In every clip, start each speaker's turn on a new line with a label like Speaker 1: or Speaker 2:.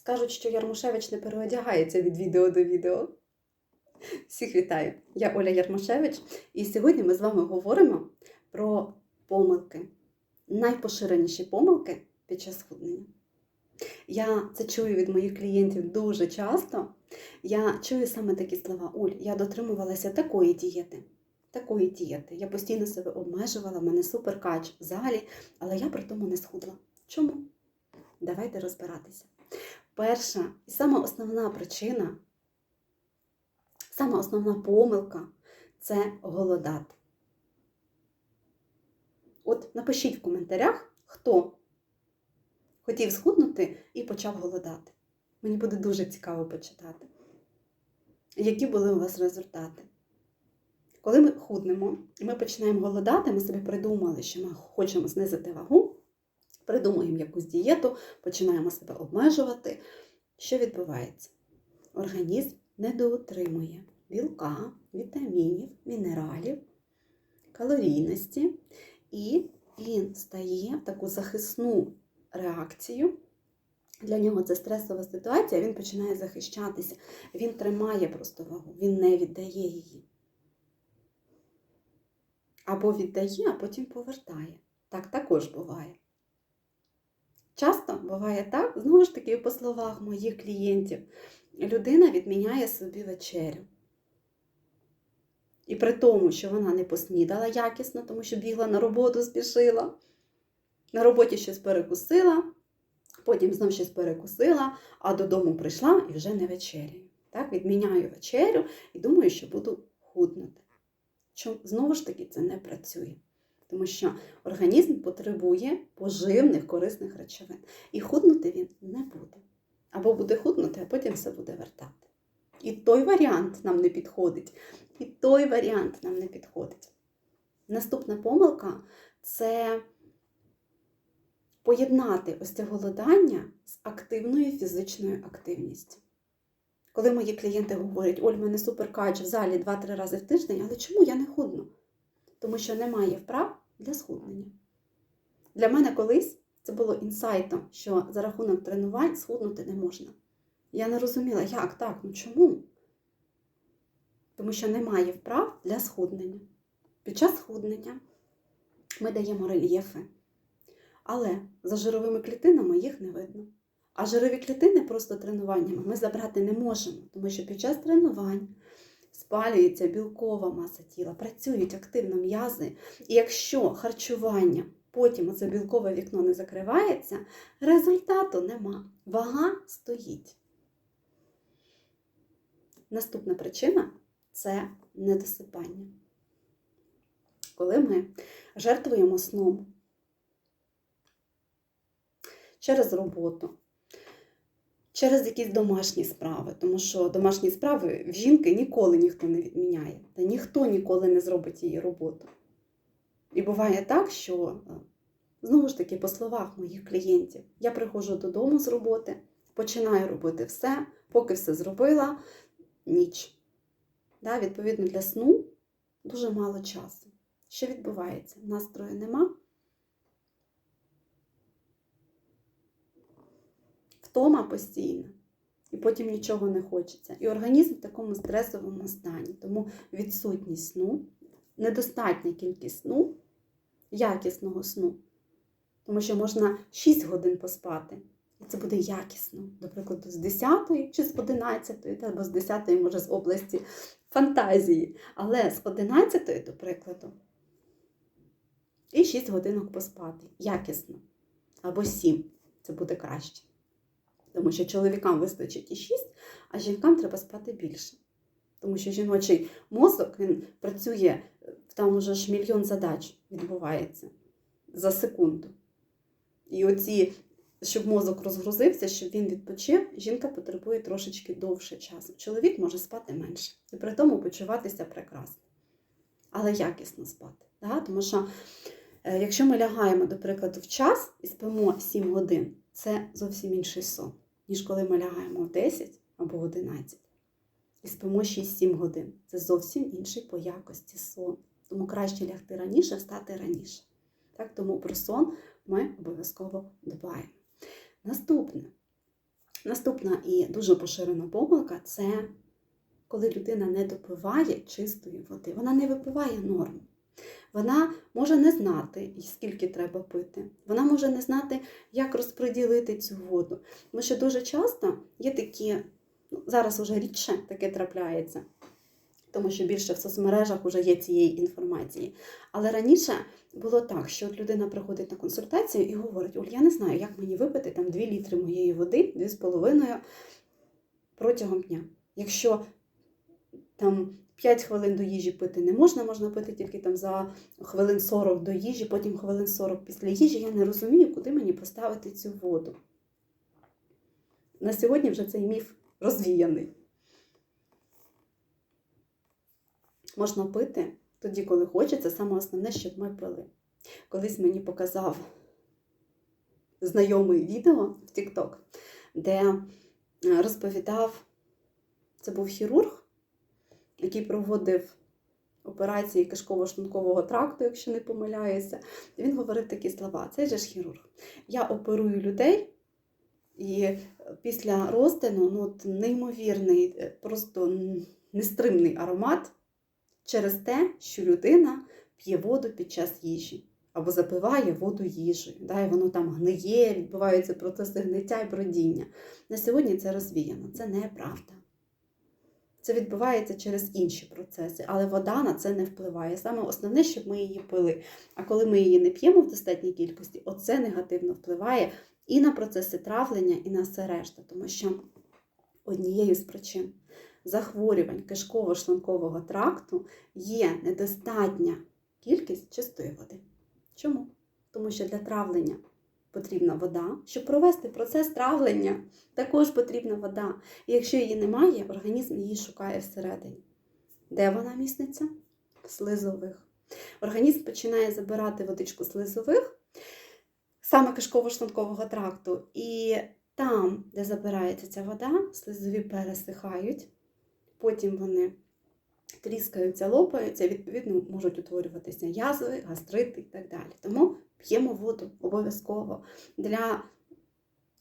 Speaker 1: Скажуть, що Ярмошевич не переодягається від відео до відео. Всіх вітаю! Я Оля Ярмошевич, і сьогодні ми з вами говоримо про помилки, найпоширеніші помилки під час схуднення. Я це чую від моїх клієнтів дуже часто. Я чую саме такі слова: Оль, я дотримувалася такої дієти, такої дієти. Я постійно себе обмежувала, в мене суперкач в залі, але я при тому не схудла. Чому? Давайте розбиратися. Перша і сама основна причина, сама основна помилка це голодати. От напишіть в коментарях, хто хотів схуднути і почав голодати. Мені буде дуже цікаво почитати, які були у вас результати. Коли ми худнемо і ми починаємо голодати, ми собі придумали, що ми хочемо знизити вагу, придумуємо якусь дієту, починаємо себе обмежувати. Що відбувається? Організм недоотримує білка, вітамінів, мінералів, калорійності, і він стає в таку захисну реакцію. Для нього це стресова ситуація, він починає захищатися, він тримає просто вагу, він не віддає її. Або віддає, а потім повертає. Так також буває. Часто буває так, знову ж таки, по словах моїх клієнтів, людина відміняє собі вечерю. І при тому, що вона не поснідала якісно, тому що бігла на роботу, спішила, на роботі щось перекусила, потім знов щось перекусила, а додому прийшла і вже не вечеряю. Так, Відміняю вечерю і думаю, що буду худнути. Чому? Знову ж таки, це не працює. Тому що організм потребує поживних корисних речовин. І худнути він не буде. Або буде худнути, а потім все буде вертати. І той варіант нам не підходить. І той варіант нам не підходить. Наступна помилка це поєднати ось це голодання з активною фізичною активністю. Коли мої клієнти говорять, Оль, мене суперкач в залі 2-3 рази в тиждень, але чому я не худну? Тому що немає вправ для схуднення. Для мене колись це було інсайтом, що за рахунок тренувань схуднути не можна. Я не розуміла, як так, ну чому? Тому що немає вправ для схуднення. Під час схуднення ми даємо рельєфи, але за жировими клітинами їх не видно. А жирові клітини просто тренуваннями ми забрати не можемо, тому що під час тренувань спалюється білкова маса тіла, працюють активно м'язи. І якщо харчування потім оце білкове вікно не закривається, результату нема. Вага стоїть. Наступна причина це недосипання. Коли ми жертвуємо сном через роботу, через якісь домашні справи, тому що домашні справи в жінки ніколи ніхто не відміняє, та ніхто ніколи не зробить її роботу. І буває так, що, знову ж таки, по словах моїх клієнтів, я приходжу додому з роботи, починаю робити все, поки все зробила, ніч. Да, Відповідно, для сну дуже мало часу. Що відбувається? Настрою нема. Втома постійна, і потім нічого не хочеться. І організм в такому стресовому стані. Тому відсутність сну, недостатня кількість сну, якісного сну. Тому що можна 6 годин поспати, і це буде якісно. До прикладу, з 10 чи з 11, або з 10 може з області фантазії. Але з 11, до прикладу, і 6 годинок поспати. Якісно. Або 7. Це буде краще. Тому що чоловікам вистачить і 6, а жінкам треба спати більше. Тому що жіночий мозок він працює, там уже ж мільйон задач відбувається за секунду. І оці, щоб мозок розгрузився, щоб він відпочив, жінка потребує трошечки довше часу. Чоловік може спати менше і при тому почуватися прекрасно. Але якісно спати. Да? Тому що, е, якщо ми лягаємо, до прикладу, в час і спимо 7 годин, це зовсім інший сон, ніж коли ми лягаємо в 10 або в 11 і спимо 6-7 годин. Це зовсім інший по якості сон. Тому краще лягти раніше, встати раніше. Так, Тому про сон ми обов'язково дбаємо. Наступне Наступна і дуже поширена помилка це коли людина не допиває чистої води. Вона не випиває норму. Вона може не знати, скільки треба пити. Вона може не знати, як розподілити цю воду. Тому що дуже часто є такі, ну, зараз вже рідше таке трапляється, тому що більше в соцмережах вже є цієї інформації. Але раніше було так, що от людина приходить на консультацію і говорить: Оль, я не знаю, як мені випити там 2 літри моєї води, 2,5 протягом дня. Якщо там 5 хвилин до їжі пити не можна, можна пити тільки там за хвилин 40 до їжі, потім хвилин 40 після їжі. Я не розумію, куди мені поставити цю воду. На сьогодні вже цей міф розвіяний. Можна пити тоді, коли хочеться, саме основне, щоб ми пили. Колись мені показав знайомий відео в TikTok, де розповідав, це був хірург, який проводив операції кишково-шлункового тракту, якщо не помиляюся. Він говорив такі слова: це же ж хірург. Я оперую людей, і після розтину ну, от неймовірний, просто нестримний аромат через те, що людина п'є воду під час їжі. Або запиває воду їжею, да, і воно там гниє, відбуваються процеси гниття і бродіння. На сьогодні це розвіяно, це неправда. Це відбувається через інші процеси, але вода на це не впливає. Саме основне, щоб ми її пили. А коли ми її не п'ємо в достатній кількості, оце негативно впливає і на процеси травлення, і на все решта. Тому що однією з причин захворювань кишково-шлункового тракту є недостатня кількість чистої води. Чому? Тому що для травлення потрібна вода. Щоб провести процес травлення, також потрібна вода. І якщо її немає, організм її шукає всередині. Де вона міститься? В слизових. Організм починає забирати водичку слизових, саме кишково-шлункового тракту. І там, де забирається ця вода, слизові пересихають, потім вони тріскаються, лопаються, відповідно, можуть утворюватися язви, гастрити і так далі. Тому п'ємо воду обов'язково. Для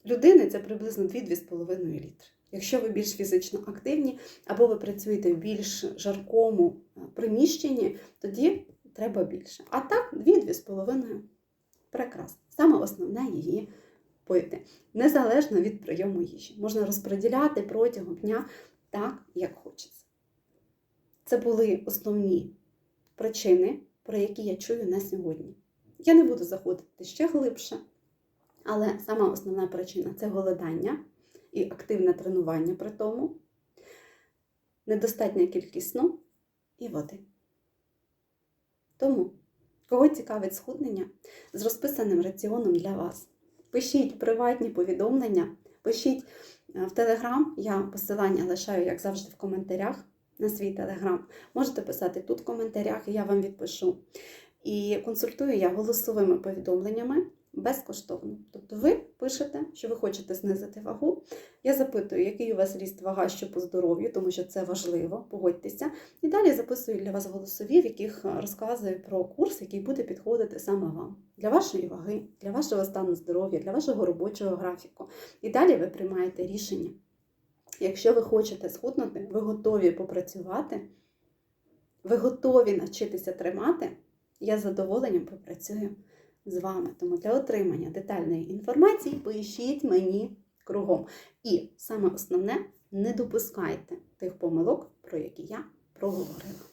Speaker 1: людини це приблизно 2-2,5 літри. Якщо ви більш фізично активні, або ви працюєте в більш жаркому приміщенні, тоді треба більше. А так, 2-2,5 прекрасно. Саме основне її пити, незалежно від прийому їжі. Можна розподіляти протягом дня так, як хочеться. Це були основні причини, про які я чую на сьогодні. Я не буду заходити ще глибше, але сама основна причина це голодання і активне тренування при тому, недостатня кількість сну і води. Тому, кого цікавить схуднення з розписаним раціоном для вас, пишіть приватні повідомлення, пишіть в Телеграм, я посилання лишаю, як завжди, в коментарях на свій телеграм. Можете писати тут в коментарях, і я вам відпишу. І консультую я голосовими повідомленнями безкоштовно. Тобто ви пишете, що ви хочете знизити вагу. Я запитую, який у вас ріст вага, що по здоров'ю, тому що це важливо, погодьтеся. І далі записую для вас голосові, в яких розказую про курс, який буде підходити саме вам, для вашої ваги, для вашого стану здоров'я, для вашого робочого графіку. І далі ви приймаєте рішення. Якщо ви хочете схуднути, ви готові попрацювати, ви готові навчитися тримати, я з задоволенням попрацюю з вами. Тому для отримання детальної інформації пишіть мені кругом. І саме основне, не допускайте тих помилок, про які я проговорила.